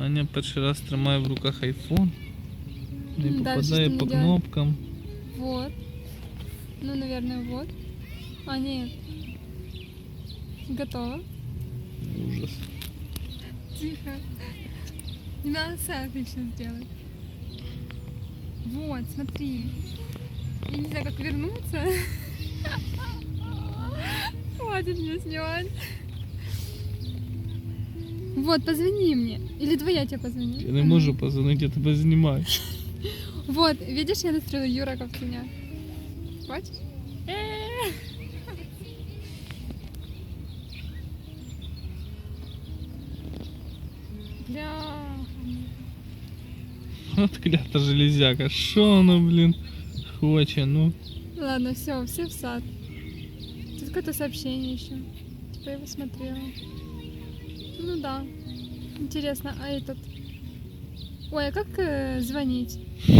Аня перший раз тримає в руках айфон. Не попадає по делать? кнопкам. Вот. Ну, наверное, вот. А, нет. Готово. Ужас. Тихо. Не надо селфи сейчас сделать. Вот, смотри. Я не знаю, как вернуться. Хватит меня снимать. Вот, позвони мне. Или давай я тебе позвоню. Я не можу позвонити, я тебе знімаю. Вот, видишь, я настроила Юра Ковтуня. Бачиш? Бля. От клята железяка. Що воно, блін, хоче, ну. Ладно, все, все в сад. Тут какое-то сообщение еще. Типа я его смотрела. Ну да. Интересно, а этот... Ой, а как э, звонить?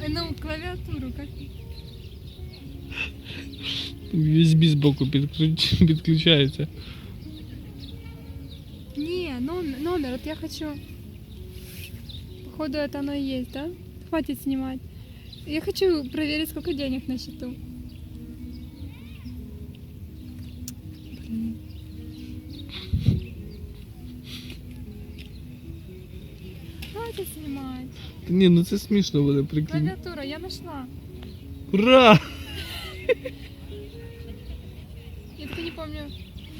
Э, Ну, клавиатуру как? USB збоку підключ- підключається. Не, номер, номер, вот я хочу... Походу это оно и есть, да? Хватит снимать. Я хочу проверить, сколько денег на счету. Блин. Снимать. Та ні, ну це смішно буде, прикинь. Клавиатура, я нашла. Ура! Я только не помню.